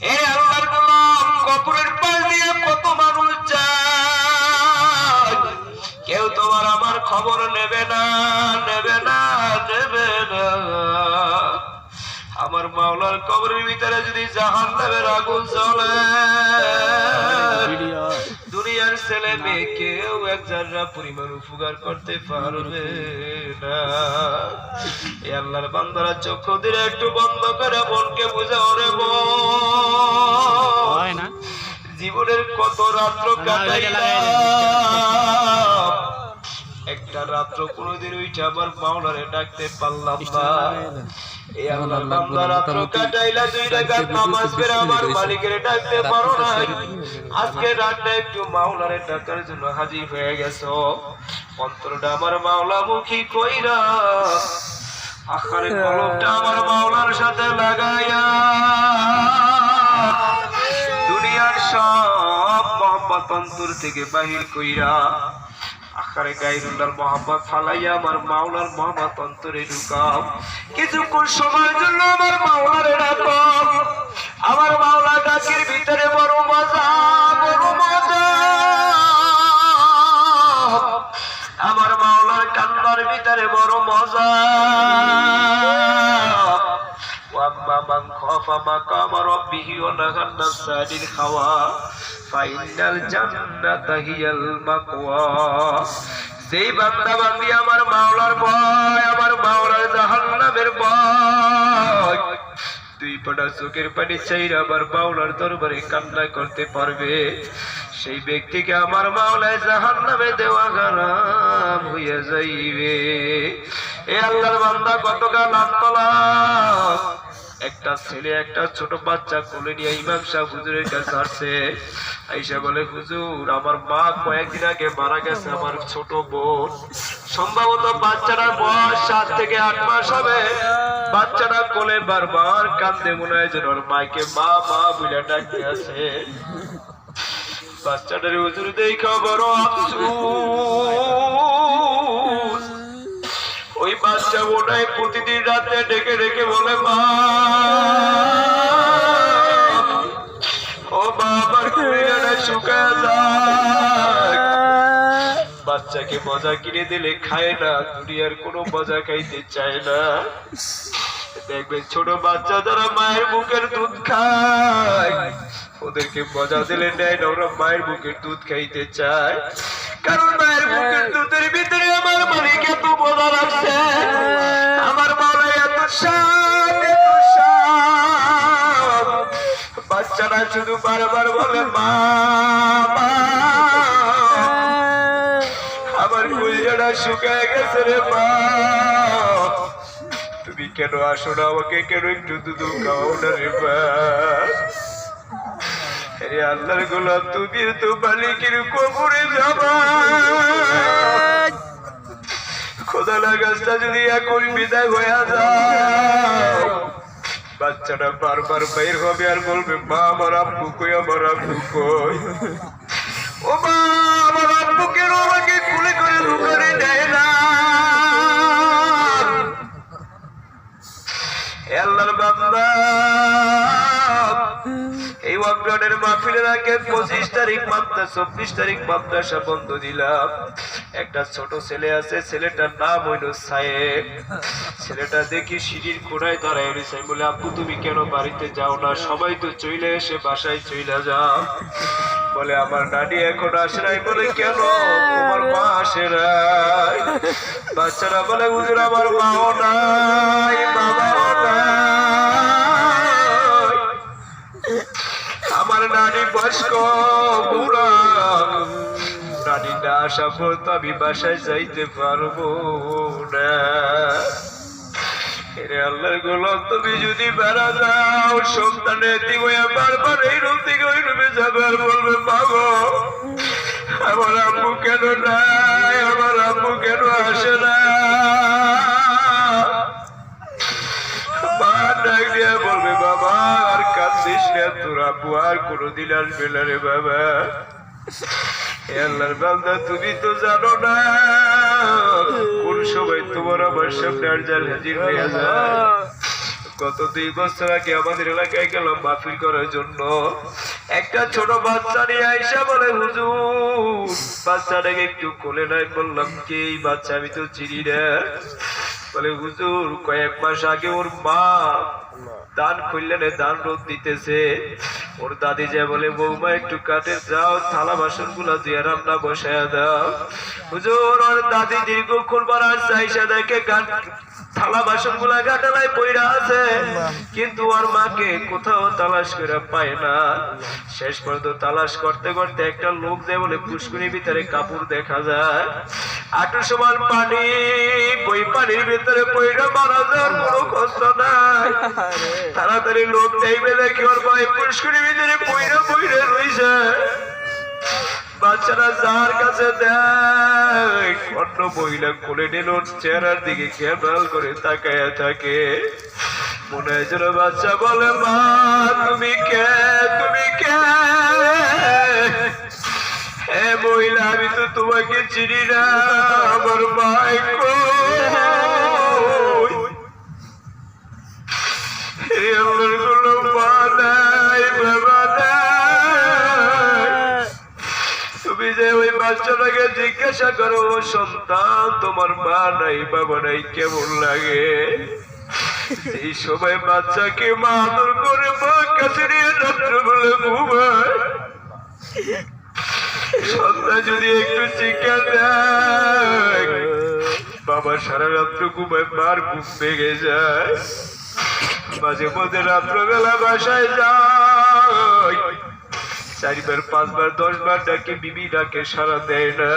এই আল্লাহর গোলাম, কবরের পাশ দিয়ে কত মানুষ কেউ তোমার আমার খবর নেবে না নেবে না নেবে না। আমার মাওলার কবরের ভিতরে যদি জাহান নামের আগুন জ্বলে দুনিয়ার ছেলে মেয়ে কেউ এক যারা পরিমাণ উপকার করতে পারবে না। এ আল্লাহর বান্দারা চক্ষু দিলে একটু বন্ধ করে মনকে বুঝাও মন। না। জীবনের কত রাত্র কাটাইলাম। একটা রাত্র কোনোদিন উঠে আমার মাওলারে ডাকতে পারলাম না। এই আল্লাহর বান্দা রাত্র কাটাইলা দুই রাকাত নামাজ পড়ে আমার মালিকের ডাকতে পারো না আজকে রাতটা একটু মাওলারে ডাকার জন্য হাজির হয়ে গেছো। অন্তরটা আমার কইরা আখারে কলমটা আমার মাওলার সাথে লাগাইয়া দুনিয়ার সব মোহাম্মত অন্তর থেকে বাহির কইরা আখারে গাইরুল্লাহর মোহাম্মদ ফালাইয়া আমার মাওলার মোহাম্মদ অন্তরে ঢুকাও। কিছুক্ষণ সময়ের জন্য আমার মাওলার ডাকো আমার মাওলা ডাকের ভিতরে বড় মজা বড় মজা। আমার মাওলার কান্নার ভিতরে বড় মজা। واما من خاف مقام ربه ونهى النفس عن الهوى فإن الجنة هي المأوى যেই বান্দা বান্দি আমার মাওলার ভয় আমার মাওলার জাহান্নামের ভয় দুই ফোঁটা চোখের পানি চাইরা আমার মাওলার দরবারে কান্না করতে পারবে সেই ব্যক্তিকে আমার মাওলায় জাহান নামে দেওয়া হারাম হইয়া যাইবে এ আল্লাহর বান্দা কতকাল আন্তলা একটা ছেলে, একটা ছোট বাচ্চা কোলে নিয়ে ইমাম সাহেব হুজুরের কাছে আসছে। আইসা বলে, হুজুর, আমার মা কয়েকদিন আগে মারা গেছে, আমার ছোট বোন। সম্ভবত বাচ্চাটার বয়স সাত থেকে আট মাস হবে। বাচ্চাটা কোলে বারবার কান্দে মনে হয় যেন ওর মাকে মা মা বলে ডাকতে আছে বাচ্চাটার হুজুর, দেখা বড় আফসোস। বাচ্চা বোনায় প্রতিদিন রাতে ডেকে ডেকে বলে, মা, ও বাবার কুড়িয়াটা শুকায় বাচ্চাকে মজা কিনে দিলে খায় না, দুনিয়ার কোনো মজা খাইতে চায় না। দেখবেন ছোট বাচ্চা যারা মায়ের বুকের দুধ খায়। ওদেরকে মজা দিলে নেয় না, ওরা মায়ের বুকের দুধ খাইতে চায়। কারণ মায়ের বুকের দুধের ভিতরে আমার মালিক এত মজা লাগছে আমার মালা এত স্বাদ এত স্বাদ। বাচ্চারা শুধু বারবার বলে মা মা। আমার গুলিয়াটা শুকায় গেছে রে মা। তুমি কেন আসো না আমাকে? কেন একটু দুধ খাও না রে মা? আল্লাহর গোলাম তুমি তো মালিকের কবরে যাবা খোদা লাগাছটা যদি এখন বিদায় হয়ে যায়, বাচ্চাটা বারবার বের হবে আর বলবে, মা, আমার আব্বু কই, আমার আব্বু কই? ও মা, আমার আব্বু কেন আমাকে কুলে করে লুকারে দেয় না? আল্লাহর বান্দা। এই ওয়াকডাউনের মাহফিলের আগে পঁচিশ তারিখ মাত্রা, চব্বিশ তারিখ মাদ্রাসা বন্ধ দিলাম। একটা ছোট ছেলে আছে, ছেলেটার নাম হইল সাহেব ছেলেটা দেখি সিঁড়ির কোনায় দাঁড়ায় রয়েছে। বলে আপু তুমি কেন বাড়িতে যাও না? সবাই তো চলে এসে বাসায় চলে যাও। বলে, আমার নানি এখন আসে নাই। বলে, কেন? তোমার মা আসে নাই। বাচ্চারা বলে, হুজুর, আমার মাও নাই, বাবাও বয়স্ক বুড়া নানি না আসা পর্যন্ত আমি বাসায় যাইতে পারব না। আল্লাহর গোলাম, তুমি যদি বেড়া যাও, সন্তানের দিকে বারবার এই রুম থেকে ওই রুমে যাবে আর বলবে পাবো আমার আম্মু কেন নাই? আমার আম্মু কেন আসে না? মা ডাক দিয়া বলবে, বাবা কোনোদিন আসবে না রে বাবা। আল্লাহর বান্দা, তুমি তো জানো না কোন সময় তোমার আমার সামনে হাজির হয়ে যায়। গত দুই বছর আগে আমাদের এলাকায় গেলাম মাহফিল করার জন্য। একটা ছোট বাচ্চা নিয়ে আইসা বলে, হুজুর, বাচ্চাটাকে একটু কোলে নাই বললাম, কি এই বাচ্চা? আমি তো চিনি না। বলে, হুজুর, কয়েক মাস আগে ওর মা দান খুললেন দান রোদ দিতেছে। ওর দাদি যে বলে, বৌমা, একটু কাটে যাও, থালা বাসনগুলা দিয়ে রান্না বসায় দাও। হুজুর, ওর দাদি দীর্ঘক্ষণ পর আর চাইসা দেখে গান থালা বাসনগুলা গাটালায় পইরা আছে। কিন্তু ওর মাকে কোথাও তালাশ করে পায় না। শেষ পর্যন্ত তালাশ করতে করতে একটা লোক যায় বলে পুষ্করির ভিতরে কাপড় দেখা যায়। আটু সমান পানি বই পানির ভিতরে পইরা মারা যাওয়ার কোনো কষ্ট নাই। তাড়াতাড়ি লোক চাইবে দেখি ওর ভাই পুষ্করির ভিতরে পইরা পইরা রইছে। বাচ্চারা যার কাছে দেয় অন্য মহিলা কোলে নিল, চেহারার দিকে খেয়াল করে তাকায়া থাকে। মনে হয় যেন বাচ্চা বলে, মা, তুমি কে? তুমি কে? হে মহিলা, আমি তো তোমাকে চিনি না, আমার হে আল্লাহর ওই বাচ্চাটাকে জিজ্ঞাসা করো সন্তান, তোমার মা নাই, বাবা নাই, কেমন লাগে? এই সময় বাচ্চাকে মা আদর করে মা কাছে নিয়ে রাত্রে বলে ঘুমায়। সন্তান যদি একটু চিকা দেয়, বাবা সারা রাত্র ঘুমায়, মার ঘুম ভেঙে যায়। মাঝে মধ্যে রাত্রবেলা বাসায় যায়। চারিবার, পাঁচবার, দশবার ডাকে, বিবি ডাকে সারা দেয় না।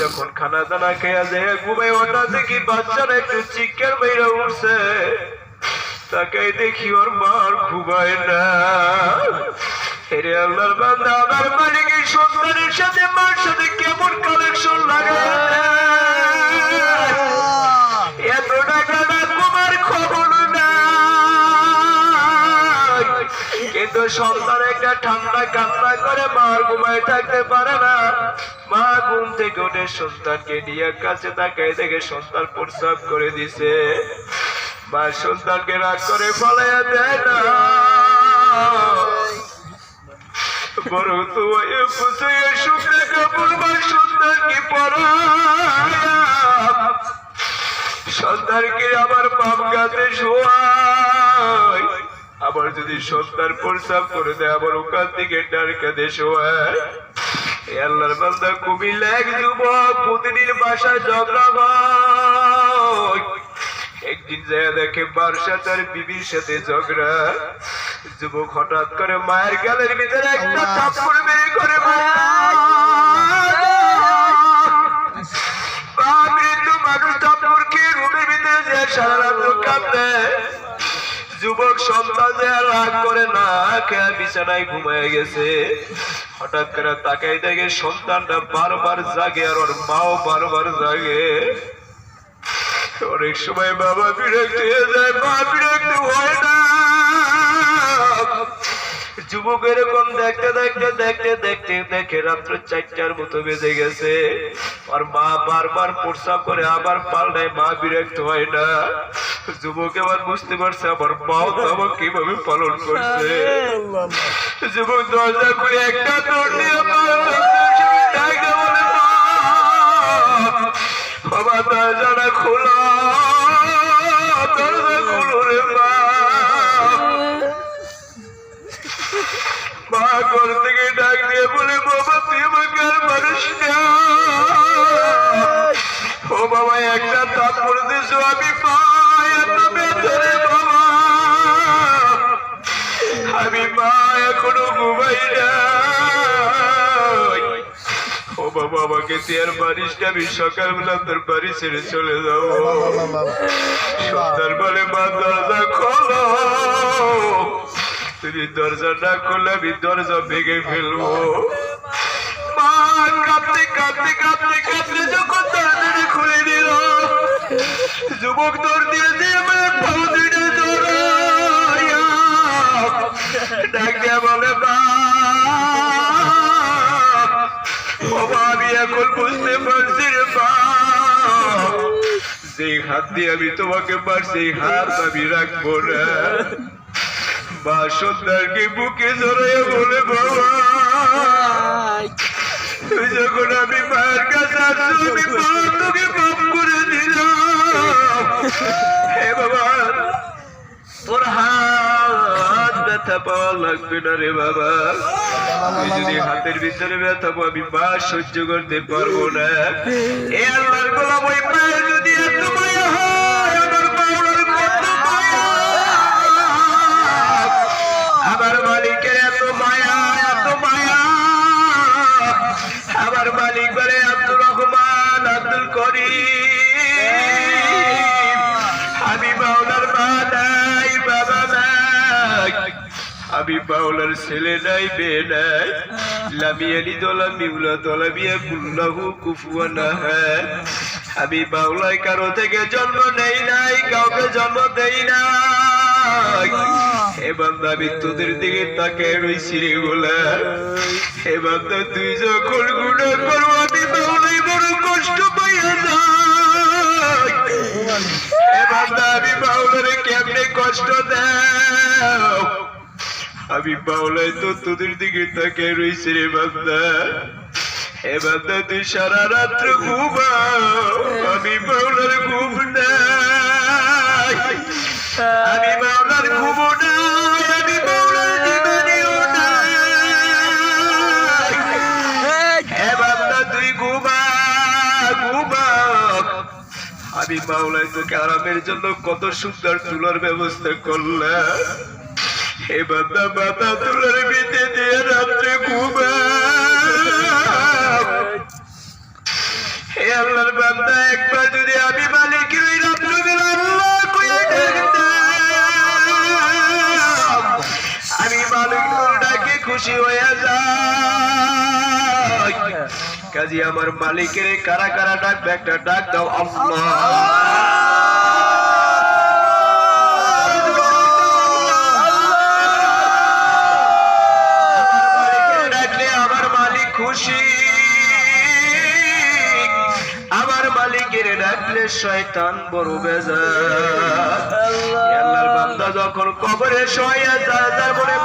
যখন খানা দানা খেয়া দেয়, ঘুমায় ওটা দেখি বাচ্চারা একটু চিকের মেয়েরা উঠছে। তাকে দেখি ওর মার ঘুমায় না। হেরে আল্লাহর বান্দা, আমার মালিকের সন্তানের সাথে মার সাথে কেমন কালেকশন লাগে সন্তান একটা ঠান্ডা কান্না করে মার ঘুমায় থাকতে পারে না। মা ঘুম থেকে উঠে সন্তানকে নিয়ে কাছে তাকায় দেখে সন্তান প্রস্রাব করে দিছে। মা সন্তানকে রাগ করে ফলাইয়া দেয় না। কাপড় সন্তানকে পরায়া সন্তানকে আমার বাপ গাছে শোয়াই আবার যদি সন্তান প্রস্তাব করে দেয়, আবার ওখান থেকে ডার দেশ এ আল্লাহর বান্দা কুমিল্লা এক যুবক প্রতিদিন বাসায় ঝগড়া হয়। একদিন যায় দেখে বারসা তার বিবির সাথে ঝগড়া। যুবক হঠাৎ করে মায়ের গালের ভিতরে একটা থাপ্পড় মেরে করে মৃত্যু মানুষ থাপ্পড় খেয়ে রুমের ভিতরে যে সারা রাত কাঁদে। যুবক সন্তান আর রাগ করে না, খেয়ে বিছানায় ঘুমিয়ে গেছে। হঠাৎ করে তাকাই দেখে সন্তানটা বারবার জাগে আর ওর মাও বারবার জাগে। অনেক সময় বাবা বিরক্ত হয়ে যায়, মা, বিরক্ত হয় না। যুবক এরকম দেখতে দেখতে দেখতে দেখতে, দেখে রাত্র চারটার মতো বেজে গেছে। আর মা বারবার প্রস্রাব করে আবার পাল্টায়, মা, বিরক্ত হয় না। যুবক এবার বুঝতে পারছে আমার তো আমার কীভাবে পালন করছে। যুবক দরজা খুলে একটা মা। ডাকে বাবা দরজাটা খোলা দরজা খুলো রে মা। মা ঘর থেকে ডাক দিয়ে বলে বাবা তুই আমাকে আর মানুষ না। ও বাবা একটা করে দিস আমি মা। এখনও ঘুমাই না ও বাবা আমাকে তুই আর আমি সকালবেলা তোর বাড়ি ছেড়ে চলে যাব সন্তান মা দরজা খোলো। তুমি দরজা না খুললে আমি দরজা ভেঙে ফেলব। কাঁদতে কাঁদতে কাঁদতে কাঁদতে যখন দরজাটা খুলে দিল যুবক দৌড় দিয়ে দিয়ে ডাক বলে আমি এখন বুঝতে পারছি রে যেই হাত দিয়ে আমি তোমাকে সেই হাত আমি রাখব না। মা সন্তানকে বুকে জড়াইয়া বলে, বাবা, তুই যখন আমি মায়ের কাছে আসছো, আমি তোকে করে দিলাম। হে বাবা, তোর হাত ব্যথা পাওয়া লাগবে না রে বাবা। আমি যদি হাতের ভিতরে ব্যথা পাবো, আমি মা সহ্য করতে পারব না। আমার আমার মালিকের এত মায়া এত মায়া আমি বাউলার ছেলে নাই, মেয়ে নাই। লামিয়ানি দলা, মিউলা দলা, বিয়া কুল্লাহু কুফুয়ানা হ্যাঁ। আমি বাউলায় কারও থেকে জন্ম নেই নাই, কাউকে জন্ম দেই না আমি তোদের দিকে তাকে রইছি রে হে বান্দা তুই যখন গুণা করো, আমি বাউলাই বড় কষ্ট পাইয়া বান্দা, আমি বাউলারে কেমনে কষ্ট দাও আমি বাউলাই তো তোদের দিকে তাকে রইছি রে বান্দা। হে বান্দা, তুই সারা রাত্র ঘুমাও। আমি বাউলার ঘুম আমি বাউলার ঘুম আমি হে তুই ঘুমা ঘুমা। আমি বাউলাই তোকে আরামের জন্য কত সুন্দর তুলার ব্যবস্থা করলাম। হে বান্দা বাতা তুলার বিতে দিয়ে রাত্রে ঘুমা আল্লাহর বান্দা, একবার যদি আমি মালিকের ওই রাত্র বেলা আল্লাহ আমি মালিক ডাকে খুশি হয়ে যাই কাজী আমার মালিকের কারা কারা ডাকবে, একটা ডাক দাও আল্লাহ। ডাকলে শয়তান বড় আল্লাহর যখন কবরে শোয়া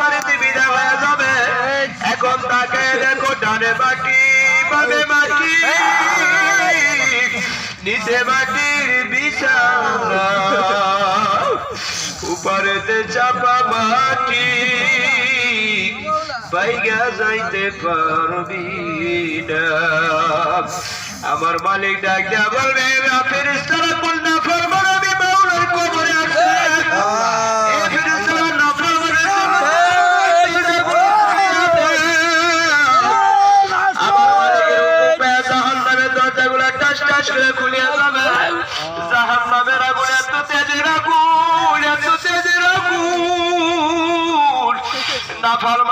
বাড়িতে বিদায় হয়ে যাবে। এখন তাকে দেখো ডানে মাটি, বামে মাটি। নিচে মাটির বিছানা। উপরেতে চাপা মাটি। বাইগা যাইতে পারবি না। আমার মালিক ডাক দেয়া বলবে ফেরিস্তারা কোন না ফরমান আমি মাওলার কবরে না করে খুলিয়া যাবে। জাহান্নামের আগুন এত তেজের আগুন এত তেজের আগুন নাফরমানকে পড়তে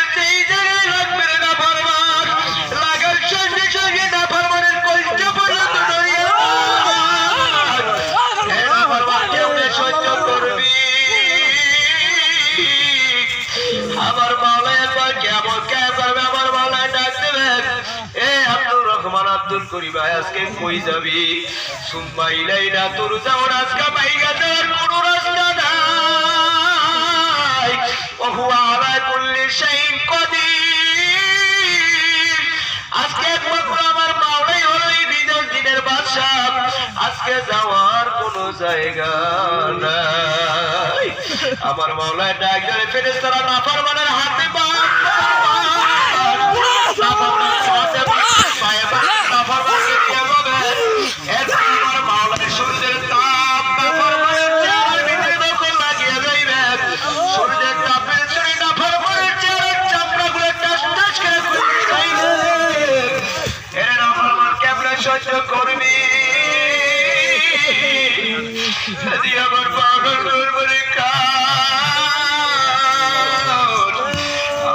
আজকে কই যাবি? সুম্মা ইলাইনা তোর যাওয়ার আজকে দেওয়ার কোনো রাস্তা নাই। ওহুয়া আলা কুল্লি শাইইন কদির আজকে একমাত্র আমার মাওলাই হলো এই বিদেশ দিনের বাদশাহ। আজকে যাওয়ার কোনো জায়গা নাই। আমার মাওলায় ডাক ধরে ফেরেশতারা নাফরমানের হাতে পা সহ্য করবি। আমার পাগল দুর্বলে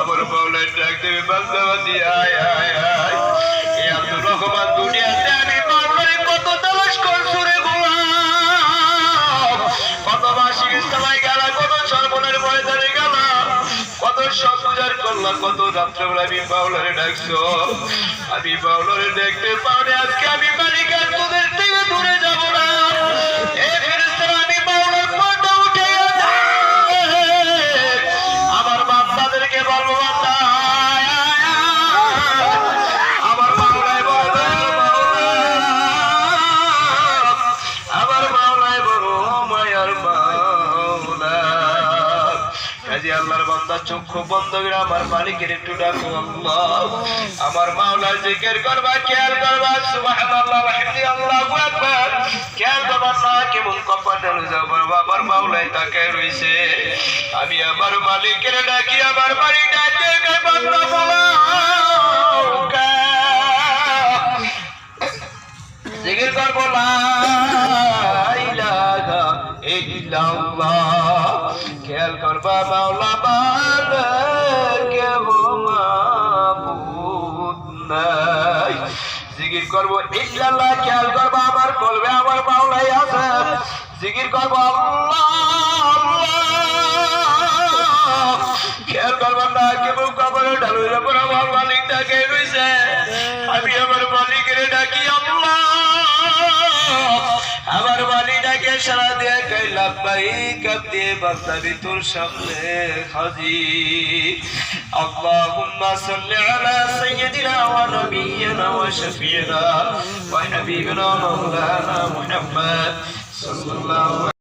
আমার পাগলের ডাকতে বাস্তবাদী আয় আয় আয়। এই আব্দুল রহমান দুনিয়াতে আমি পাগলের কত তালাশ করছ রে গোলাম। কত মাসিক ইস্তামায় গেলা, কত সর্বনের ময়দানে গেলা কত সব পূজার করলা কত রাত্রেবেলা আমি পাগলের ডাকছো। আমি বাউলারে দেখতে পারি আজকে বান্দা চক্ষু বন্ধ করে আমার মালিকের একটু ডাকো আল্লাহ। আমার মাওলার জিকির করবা, খেয়াল করবা, সুবহানাল্লাহ আল্লাহু আকবার। খেয়াল করবা না কেমন কপাল যাবার আমার মাওলায় তাকে রইছে। আমি আমার মালিকের ডাকি, আমার বাড়ি ডাকে বান্দা বলা জিকির করব ইলাহা খেয়াল করবা, মাওলা বান্দার কেহ মাবুদ নাই। জিকির করব ইল্লাল্লাহ খেয়াল করবা, আমার কলবে আমার বাউলাই আছে। জিগির করব, আল্লাহ কবর ঢালুর উপর আমার মালিক ডাকে রয়েছে হ্যাঁ। আমি আমার মালিকের ডাকি আল্লাহ। আমার মালিক ডাকে সারা দিয়ে গাইলাম ভাই কাপ দিয়ে বান্দাবি তোর সামনে হাজি আল্লাহুম্মা সাল্লি আলা সাইয়্যিদিনা ওয়া নাবিয়িনা ওয়া শাফিয়িনা ওয়া হাবিবিনা মাওলানা মুহাম্মদ সাল্লাল্লাহু